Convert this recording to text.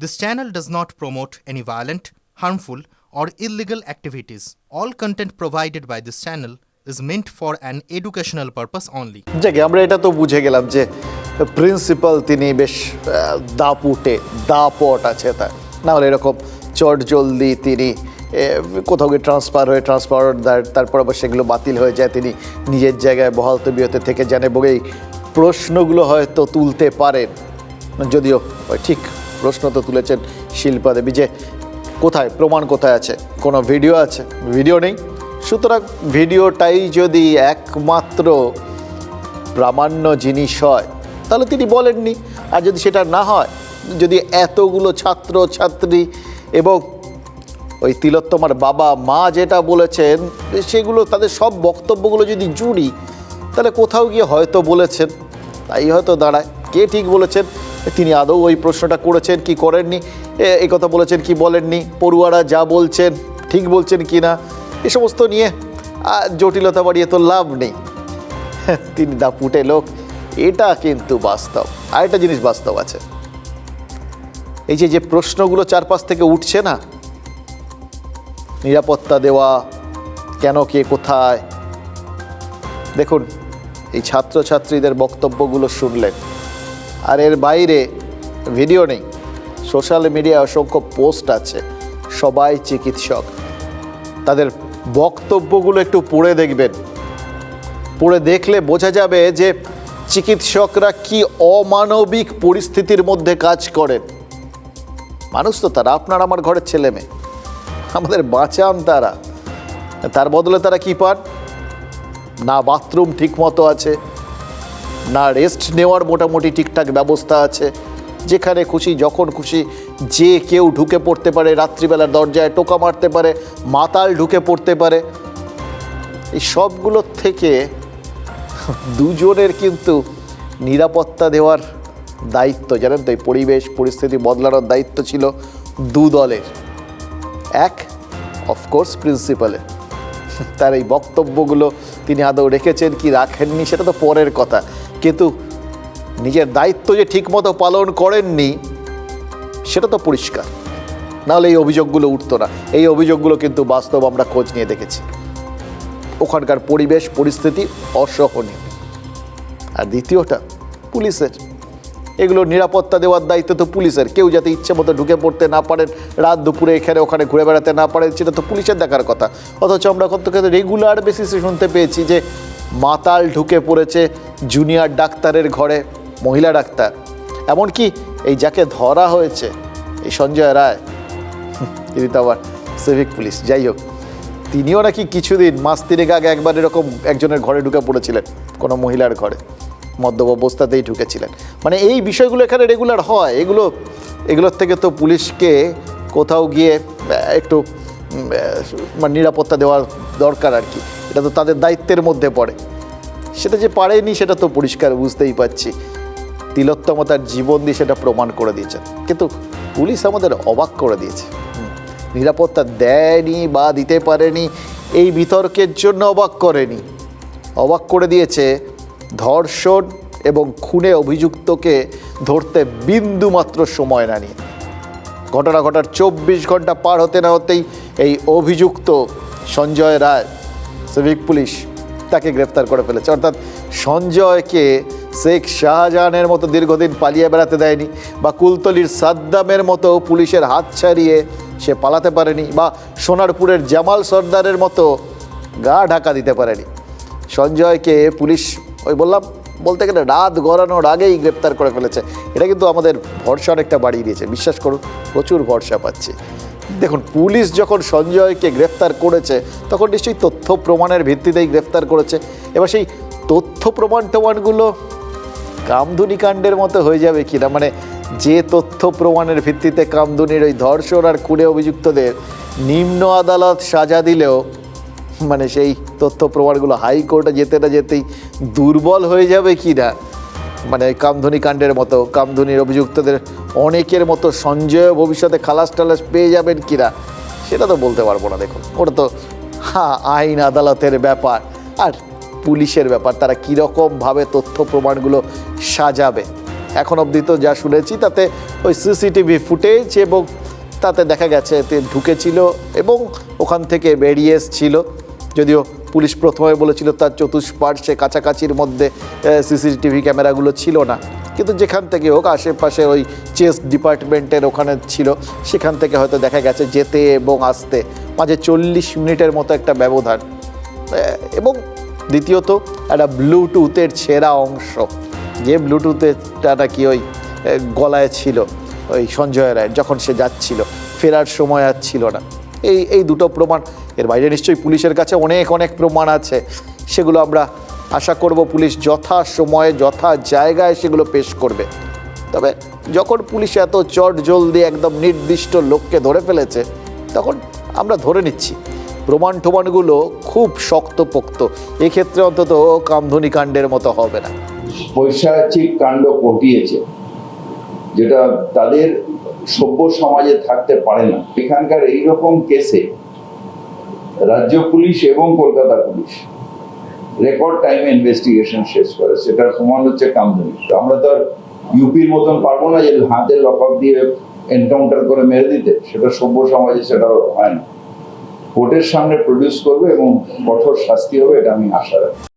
This channel does not promote any violent, harmful, or illegal activities. All content provided by this channel is meant for an educational purpose only. যাকে আমরা এটা তো বুঝে গেলাম যে principal তিনি বেশ দাপুটে দাপট আছে তার না হলে এরকম চট জলদি তিনি কোথাও গিয়ে ট্রান্সফার হয়ে ট্রান্সফার তারপর আবার সেগুলো বাতিল হয়ে যায় তিনি নিজের জায়গায় বহাল তবিয়তে থেকে যান এবং এই প্রশ্নগুলো হয়তো তুলতে পারেন যদিও ঠিক প্রশ্ন তো তুলেছেন শিল্পা দেবী যে কোথায়, প্রমাণ কোথায় আছে? কোনো ভিডিও আছে? ভিডিও নেই। সুতরাং ভিডিওটাই যদি একমাত্র প্রামাণ্য জিনিস হয়, তাহলে তিনি বলেননি। আর যদি সেটা না হয়, যদি এতগুলো ছাত্র, ছাত্রী এবং ওই তিলোত্তমার বাবা, মা যেটা বলেছেন, সেগুলো তাদের সব বক্তব্যগুলো যদি জুড়ি, তাহলে কোথাও গিয়ে হয়তো বলেছেন, তাই হয়তো দাঁড়ায়। কে ঠিক বলেছেন? তিনি আদৌ ওই প্রশ্নটা করেছেন, কি করেননি? এ- কথা বলেছেন, কি বলেননি? পড়ুয়ারা যা বলছেন, ঠিক বলছেন কি না? এ সমস্ত নিয়ে জটিলতা বাড়িয়ে তো লাভ নেই। তিনি দাপুটে লোক, এটা কিন্তু বাস্তব। আর একটা জিনিস বাস্তব আছে। এই যে যে প্রশ্নগুলো চারপাশ থেকে উঠছে না, নিরাপত্তা দেওয়া, কেন, কে, কোথায়? দেখুন, এই ছাত্রছাত্রীদের বক্তব্যগুলো শুনলেন। আর এর বাইরে ভিডিও নেই। সোশ্যাল মিডিয়ায় অসংখ্য পোস্ট আছে। সবাই চিকিৎসক। তাদের বক্তব্যগুলো একটু পড়ে দেখবেন। পড়ে দেখলে বোঝা যাবে যে চিকিৎসকরা কি অমানবিক পরিস্থিতির মধ্যে কাজ করেন। মানুষ তো তারা, আপনার আমার ঘরের ছেলে মেয়ে। আমাদের বাঁচান তারা। তার বদলে তারা কি পান? না বাথরুম ঠিক মতো আছে। না রেস্ট নেওয়ার মোটামুটি ঠিকঠাক ব্যবস্থা আছে। যেখানে খুশি, যখন খুশি, যে কেউ ঢুকে পড়তে পারে, রাত্রিবেলার দরজায় টোকা মারতে পারে, মাতাল ঢুকে পড়তে পারে। এই সবগুলোর থেকে দুজনের কিন্তু নিরাপত্তা দেওয়ার দায়িত্ব, জানেন তো, এই পরিবেশ, পরিস্থিতি বদলানোর দায়িত্ব ছিল দু দলের। এক অফকোর্স প্রিন্সিপালের তার এই বক্তব্যগুলো তিনি আদৌ রেখেছেন কি রাখেননি, সেটা তো পরের কথা। কিন্তু নিজের দায়িত্ব যে ঠিকমতো পালন করেননি, সেটা তো পরিষ্কার। নাহলে এই অভিযোগগুলো উঠতো না। এই অভিযোগগুলো কিন্তু বাস্তব আমরা খোঁজ নিয়ে দেখেছি। ওখানকার পরিবেশ, পরিস্থিতি অসহনীয়। আর দ্বিতীয়টা, পুলিশের। এগুলো নিরাপত্তা দেওয়ার দায়িত্ব তো পুলিশের। কেউ যাতে ইচ্ছে মতো ঢুকে পড়তে না পারেন, রাত দুপুরে এখানে ওখানে ঘুরে বেড়াতে না পারেন, সেটা তো পুলিশের দেখার কথা। অথচ আমরা কত রেগুলার বেসিসে শুনতে পেয়েছি যে মাতাল ঢুকে পড়েছে জুনিয়র ডাক্তারের ঘরে, মহিলা ডাক্তার। এমনকি এই যাকে ধরা হয়েছে, এই সঞ্জয় রায়, তিনি তো আবার সিভিক পুলিশ যাই হোক, তিনিও নাকি কিছুদিন মাস তিনেক আগে একবার এরকম একজনের ঘরে ঢুকে পড়েছিলেন, কোনো মহিলার ঘরে। মদ্যপ অবস্থাতেই ঢুকেছিলেন। মানে এই বিষয়গুলো এখানে রেগুলার হয়, এগুলো, এগুলোর থেকে তো পুলিশকে কোথাও গিয়ে একটু মানে নিরাপত্তা দেওয়ার দরকার আর কি। এটা তো তাদের দায়িত্বের মধ্যে পড়ে। সেটা যে পারেনি, সেটা তো পরিষ্কার বুঝতেই পারছি। তিলোত্তমা তার জীবন দিয়ে সেটা প্রমাণ করে দিয়েছেন। কিন্তু পুলিশ আমাদের অবাক করে দিয়েছে। নিরাপত্তা দেয়নি বা দিতে পারেনি, এই বিতর্কের জন্য অবাক করেনি। অবাক করে দিয়েছে ধর্ষণ এবং খুনে অভিযুক্তকে ধরতে বিন্দু মাত্র সময় না নিয়ে। ঘটনা ঘটার চব্বিশ ঘণ্টা পার হতে না হতেই এই অভিযুক্ত সঞ্জয় রায়, সিভিক পুলিশ। তাকে গ্রেফতার করে ফেলেছে। অর্থাৎ সঞ্জয়কে শেখ শাহজাহানের মতো দীর্ঘদিন পালিয়ে বেড়াতে দেয়নি বা কুলতলির সাদ্দামের মতো পুলিশের হাত ছাড়িয়ে সে পালাতে পারেনি বা সোনারপুরের জামাল সর্দারের মতো গা ঢাকা দিতে পারেনি। সঞ্জয়কে পুলিশ, ওই বললাম, বলতে গেলে রাত গড়ানোর আগেই গ্রেপ্তার করে ফেলেছে। এটা কিন্তু আমাদের ভরসা অনেকটা বাড়িয়ে দিয়েছে। বিশ্বাস করুন, প্রচুর ভরসা পাচ্ছি। দেখুন, পুলিশ যখন সঞ্জয়কে গ্রেফতার করেছে, তখন নিশ্চয়ই তথ্য প্রমাণের ভিত্তিতেই গ্রেফতার করেছে। এবার সেই তথ্য প্রমাণ টমাণগুলো কামধুনি কাণ্ডের মতো হয়ে যাবে কিনা? মানে যে তথ্য প্রমাণের ভিত্তিতে কামধুনির ওই ধর্ষণ আর খুনে অভিযুক্তদের নিম্ন আদালত সাজা দিলেও মানে সেই তথ্য প্রমাণগুলো হাইকোর্টে যেতে না যেতেই দুর্বল হয়ে যাবে কি না মানে কামধুনি কাণ্ডের মতো, কামধুনির অভিযুক্তদের অনেকের মতো সঞ্জয় ভবিষ্যতে খালাস টালাস পেয়ে যাবেন কিনা, সেটা তো বলতে পারব না, দেখুন। ওটা তো হ্যাঁ আইন আদালতের ব্যাপার। আর পুলিশের ব্যাপার, তারা কীরকমভাবে তথ্য প্রমাণগুলো সাজাবে। এখন অবধি তো যা শুনেছি, তাতে ওই সিসিটিভি ফুটেজ এবং তাতে দেখা গেছে এতে ঢুকেছিল এবং ওখান থেকে বেরিয়ে এসছিল, যদিও পুলিশ প্রথমে বলেছিল তার চতুষ্পার্শ্বে কাছাকাছির মধ্যে সিসিটিভি ক্যামেরাগুলো ছিল না। কিন্তু যেখান থেকে হোক, আশেপাশে ওই চেস ডিপার্টমেন্টের ওখানে ছিল, সেখান থেকে হয়তো দেখা গেছে যেতে এবং আসতে। মাঝে চল্লিশ মিনিটের মতো একটা ব্যবধান। এবং দ্বিতীয়ত, একটা ব্লুটুথের ছেঁড়া অংশ। যে ব্লুটুথেরটা নাকি ওই গলায় ছিল, ওই সঞ্জয় রায়ের, যখন সে যাচ্ছিল, ফেরার সময় আর ছিল না। এই এই দুটো প্রমাণ এর বাইরে নিশ্চয়ই পুলিশের কাছে অনেক অনেক প্রমাণ আছে। সেগুলো আমরা আশা করব পুলিশ যথা সময়ে যথা জায়গায় সেগুলো পেশ করবে। তবে যখন পুলিশ এত চট জলদি একদম নির্দিষ্ট লোককে ধরে ফেলেছে, তখন আমরা ধরে নিচ্ছি। প্রমাণ টমাণগুলো খুব শক্তপোক্ত। এক্ষেত্রে অন্তত কামধুনি কাণ্ডের মতো হবে না। পৈশাচিক কাণ্ড ঘটিয়েছে, যেটা তাদের সভ্য সমাজে থাকতে পারে না। এখানকার এইরকম কেসে রাজ্য পুলিশ এবং কলকাতা পুলিশ। রেকর্ড টাইমে ইনভেস্টিগেশন শেষ করে। সেটার সমান হচ্ছে কামদুনি তো আমরা তো আর ইউপির মতন পারব না যে হাতে লক আপ দিয়ে এনকাউন্টার করে মেরে দিতে। সেটা সভ্য সমাজে সেটা হয় না। কোর্টের সামনে প্রডিউস করবে এবং কঠোর শাস্তি হবে, এটা আমি আশা রাখি।